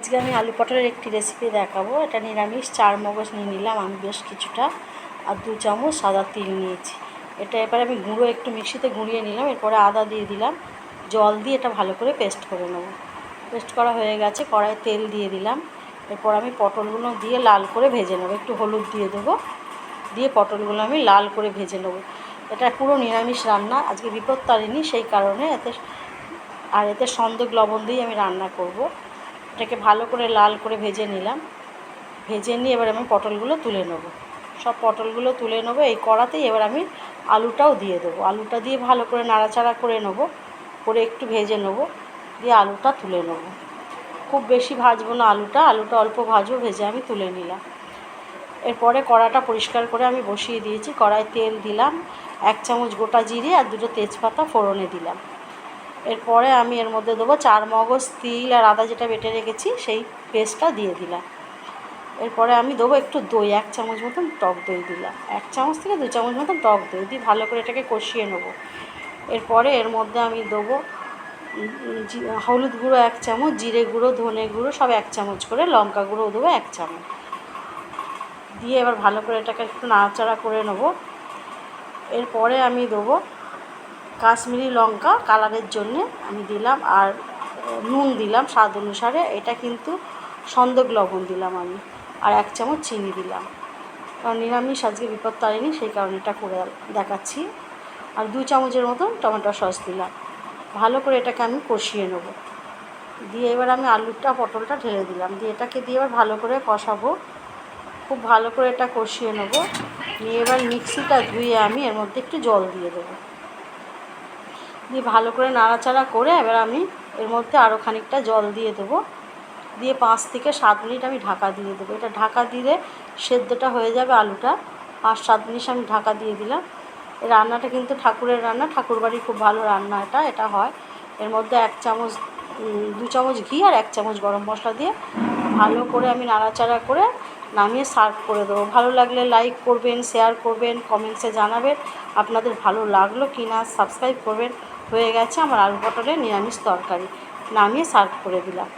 আজকে আমি আলু পটলের একটি রেসিপি দেখাবো। এটা নিরামিষ, চার মগজ নিয়ে নিলাম আমি বেশ কিছুটা। আর দু চামচ সাদা তিল নিয়েছি। এটা এবার আমি গুঁড়ো একটু মিক্সিতে গুঁড়িয়ে নিলাম, এরপরে আদা দিয়ে দিলাম। জল দিয়ে এটা ভালো করে পেস্ট করে নেব। পেস্ট করা হয়ে গেছে কড়াই তেল দিয়ে দিলাম। এরপর আমি পটলগুলো দিয়ে লাল করে ভেজে নেব। একটু হলুদ দিয়ে দেবো। দিয়ে পটলগুলো আমি লাল করে ভেজে নেব। এটা পুরো নিরামিষ রান্না, আজকে বিপদ তারিনি সেই কারণে এতে আর এতে সন্দেহ লবণ দিয়ে আমি রান্না করব। এটাকে ভালো করে লাল করে ভেজে নিলাম। ভেজে নিয়ে এবার আমি পটলগুলো তুলে নেব। সব পটলগুলো তুলে নেব। এই কড়াতেই এবার আমি আলুটাও দিয়ে দেবো। আলুটা দিয়ে ভালো করে নাড়াচাড়া করে নেব। করে একটু ভেজে নেব। দিয়ে আলুটা তুলে নেব। খুব বেশি ভাজবো না আলুটা। আলুটা অল্প ভাজবো ভেজে আমি তুলে নিলাম। এরপরে কড়াটা পরিষ্কার করে আমি বসিয়ে দিয়েছি। কড়াই তেল দিলাম, এক চামচ গোটা জিরে আর দুটো তেজপাতা ফোড়নে দিলাম। এরপরে আমি এর মধ্যে দেবো চার মগজ, তিল আর আদা যেটা বেটে রেখেছি, সেই পেস্টটা দিয়ে দিলাম। এরপরে আমি দেবো একটু দই, এক চামচ মতন টক দই দিলাম। এক চামচ থেকে দু চামচ মতন টক দই দিয়ে ভালো করে এটাকে কষিয়ে নেব। এরপরে এর মধ্যে আমি দেবো হলুদ গুঁড়ো এক চামচ, জিরে গুঁড়ো, ধনে গুঁড়ো, সব এক চামচ করে, লঙ্কা গুঁড়ো দেবো এক চামচ। দিয়ে এবার ভালো করে এটাকে একটু নাড়াচাড়া করে নেব। এরপরে আমি দেবো কাশ্মীরি লঙ্কা কালারের জন্যে আমি দিলাম আর নুন দিলাম স্বাদ অনুসারে। এটা কিন্তু সন্দক লবণ দিলাম আমি আর এক চামচ চিনি দিলাম। কারণ নিরামিষ, আজকে বিপদ তারিনি সেই কারণে এটা করে দেখাচ্ছি। আর দু চামচের মতন টমেটো সস দিলাম। ভালো করে এটাকে আমি কষিয়ে নেব। দিয়ে এবার আমি আলুটা, পটলটা ঢেলে দিলাম। দিয়ে এটাকে দিয়ে এবার ভালো করে কষাবো। খুব ভালো করে এটা কষিয়ে নেব। নিয়ে এবার মিক্সিটা ধুয়ে আমি এর মধ্যে একটু জল দিয়ে দেবো। দিয়ে ভালো করে নাড়াচাড়া করে এবার আমি এর মধ্যে আরও খানিকটা জল দিয়ে দেবো। দিয়ে পাঁচ থেকে সাত মিনিট আমি ঢাকা দিয়ে দেবো। এটা ঢাকা দিলে সেদ্ধটা হয়ে যাবে আলুটা। পাঁচ সাত মিনিট আমি ঢাকা দিয়ে দিলাম। এই রান্নাটা কিন্তু ঠাকুরের রান্না, ঠাকুরবাড়ির খুব ভালো রান্না এটা এটা হয়। এর মধ্যে এক চামচ দু চামচ ঘি আর এক চামচ গরম মশলা দিয়ে ভালো করে আমি নাড়াচাড়া করে নামিয়ে সার্ভ করে দেবো। ভালো লাগলে লাইক করবেন, শেয়ার করবেন, কমেন্টসে জানাবেন। আপনাদের ভালো লাগল কি না সাবস্ক্রাইব করবেন। হয়ে গেছে আমার আলু পটলের নিরামিষ তরকারি। নামিয়ে সার্ভ করে দিলাম।